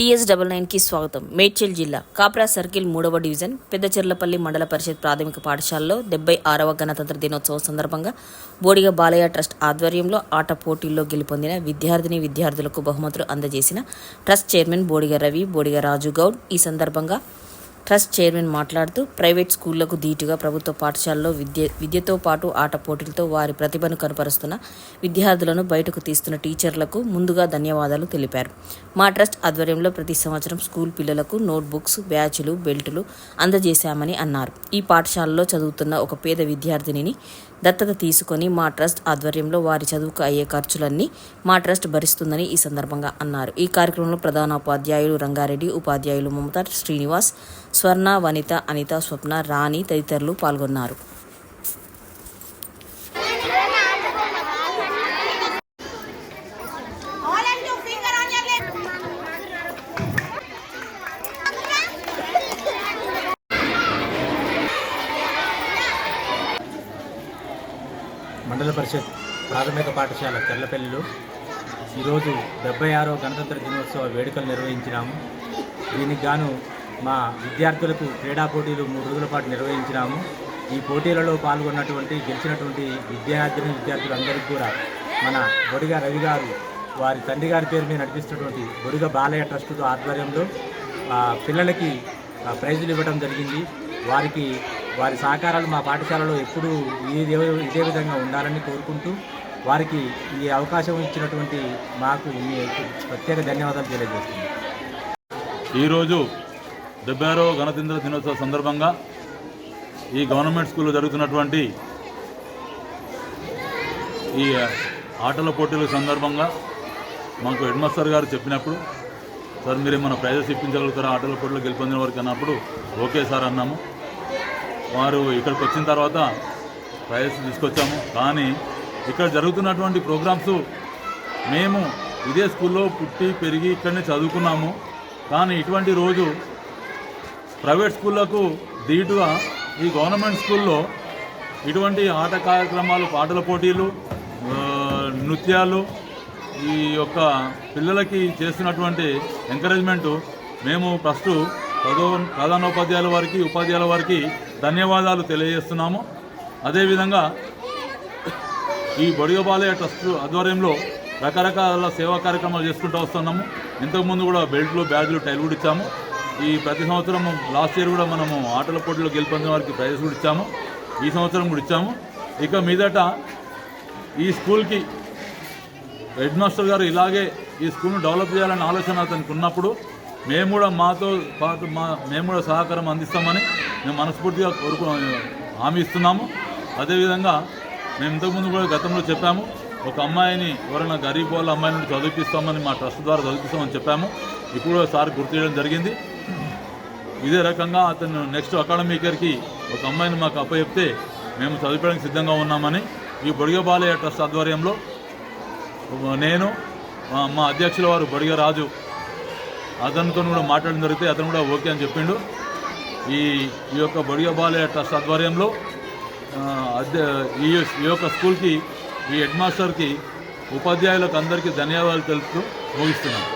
TS double నైన్కి స్వాగతం. మేడ్చల్ జిల్లా కాప్రా సర్కిల్ మూడవ డివిజన్ పెద్దచెర్లపల్లి మండల పరిషత్ ప్రాథమిక పాఠశాలలో డెబ్బై ఆరవ గణతంత్ర దినోత్సవం సందర్భంగా బోడిగ బాలయ్య ట్రస్ట్ ఆధ్వర్యంలో ఆట పోటీల్లో గెలుపొందిన విద్యార్థిని విద్యార్థులకు బహుమతులు అందజేసిన ట్రస్ట్ చైర్మన్ బోడిగ రవి బోడిగ రాజు గౌడ్. ఈ సందర్భంగా ట్రస్ట్ చైర్మన్ మాట్లాడుతూ ప్రైవేట్ స్కూళ్ళకు ధీటుగా ప్రభుత్వ పాఠశాలలో విద్య విద్యతో పాటు ఆట పోటీలతో వారి ప్రతిభను కనపరుస్తున్న విద్యార్థులను బయటకు తీస్తున్న టీచర్లకు ముందుగా ధన్యవాదాలు తెలిపారు. మా ట్రస్ట్ ఆధ్వర్యంలో ప్రతి సంవత్సరం స్కూల్ పిల్లలకు నోట్బుక్స్ బ్యాచ్లు బెల్టులు అందజేశామని అన్నారు. ఈ పాఠశాలలో చదువుతున్న ఒక పేద విద్యార్థినిని దత్తత తీసుకొని మా ట్రస్ట్ ఆధ్వర్యంలో వారి చదువుకు అయ్యే ఖర్చులన్నీ మా ట్రస్ట్ భరిస్తుందని ఈ సందర్భంగా అన్నారు. ఈ కార్యక్రమంలో ప్రధాన ఉపాధ్యాయులు రంగారెడ్డి ఉపాధ్యాయులు మమత శ్రీనివాస్ స్వర్ణ వనిత అనిత స్వప్న రాణి తదితరులు పాల్గొన్నారు. మండల పరిషత్ ప్రాథమిక పాఠశాల తెల్లపల్లిలో ఈరోజు డెబ్బై ఆరో గణతంత్ర దినోత్సవ వేడుకలు నిర్వహించినాము. దీనికి గాను మా విద్యార్థులకు క్రీడా పోటీలు మూడు రోజుల పాటు నిర్వహించినాము. ఈ పోటీలలో పాల్గొన్నటువంటి గెలిచినటువంటి విద్యార్థిని విద్యార్థులందరికీ కూడా మన బొడిగ రవి గారు వారి తండ్రి గారి పేరు మీద నడిపిస్తున్నటువంటి బొడిగ బాలయ్య ట్రస్ట్ ఆధ్వర్యంలో ఆ, పిల్లలకి ప్రైజులు ఇవ్వడం జరిగింది. వారికి వారి సహకారాలు మా పాఠశాలలో ఎప్పుడూ ఇదే ఇదే విధంగా ఉండాలని కోరుకుంటూ వారికి ఈ అవకాశం ఇచ్చినటువంటి మాకు మీ ప్రత్యేక ధన్యవాదాలు తెలియజేస్తున్నాను ఈరోజు డెబ్బై ఆరవ గణతంత్ర దినోత్సవ సందర్భంగా ఈ గవర్నమెంట్ స్కూల్లో జరుగుతున్నటువంటి ఈ ఆటల పోటీల సందర్భంగా మాకు హెడ్మాస్టర్ గారు చెప్పినప్పుడు సార్ మీరు ఏమైనా ప్రైజెస్ ఇప్పించగలుగుతారా? ఆటల పోటీలో గెలుపొందిన వారికి అన్నప్పుడు ఓకే సార్ అన్నాము. వారు ఇక్కడికి వచ్చిన తర్వాత ప్రైజెస్ తీసుకొచ్చాము. కానీ ఇక్కడ జరుగుతున్నటువంటి ప్రోగ్రామ్స్ మేము ఇదే స్కూల్లో పుట్టి పెరిగి ఇక్కడనే చదువుకున్నాము. కానీ ఇటువంటి రోజు ప్రైవేట్ స్కూళ్ళకు ధీటుగా ఈ గవర్నమెంట్ స్కూల్లో ఇటువంటి ఆట కార్యక్రమాలు పాటల పోటీలు నృత్యాలు ఈ యొక్క పిల్లలకి చేస్తున్నటువంటి ఎంకరేజ్మెంటు మేము ఫస్ట్ ప్రధో ప్రధానోపాధ్యాయుల వారికి ఉపాధ్యాయుల వారికి ధన్యవాదాలు తెలియజేస్తున్నాము. అదేవిధంగా ఈ బడిగబాలయ ట్రస్ట్ ఆధ్వర్యంలో రకరకాల సేవా కార్యక్రమాలు చేసుకుంటూ వస్తున్నాము. ఇంతకుముందు కూడా బెల్ట్లు బ్యాగులు టైలు కూడా ఇచ్చాము. ఈ ప్రతి సంవత్సరం లాస్ట్ ఇయర్ కూడా మనము ఆటల పోటీలో గెలుపొందిన వారికి ప్రైజెస్ కూడా ఇచ్చాము. ఈ సంవత్సరం కూడా ఇచ్చాము. ఇక మీదట ఈ స్కూల్కి హెడ్ మాస్టర్ గారు ఇలాగే ఈ స్కూల్ను డెవలప్ చేయాలనే ఆలోచన అతనికి ఉన్నప్పుడు మేము కూడా మాతో పాటు మా మేము కూడా సహకారం అందిస్తామని మేము మనస్ఫూర్తిగా కోరుకు హామీ ఇస్తున్నాము. అదేవిధంగా మేము ఇంతకుముందు కూడా గతంలో చెప్పాము ఒక అమ్మాయిని ఎవరైనా గరీబ్ వాళ్ళ అమ్మాయి నుండి చదివిపిస్తామని మా ట్రస్ట్ ద్వారా చదివిస్తామని చెప్పాము. ఇప్పుడు సార్ గుర్తు చేయడం జరిగింది. ఇదే రకంగా అతను నెక్స్ట్ అకాడమిక్ ఇయర్కి ఒక అమ్మాయిని మాకు అప్పచెప్తే మేము చదివించడానికి సిద్ధంగా ఉన్నామని ఈ బొడిగబాలయ్య ట్రస్ట్ ఆధ్వర్యంలో నేను మా- అధ్యక్షుల వారు బొడిగరాజు అతనితో కూడా మాట్లాడడం జరిగితే అతను కూడా ఓకే అని చెప్పిండు. ఈ ఈ యొక్క బొడిగబాలయ్య ట్రస్ట్ ఆధ్వర్యంలో అధ్య ఈ ఈ యొక్క స్కూల్కి ఈ హెడ్ మాస్టర్కి ఉపాధ్యాయులకు అందరికీ ధన్యవాదాలు తెలుపుతూ ముగిస్తున్నాను.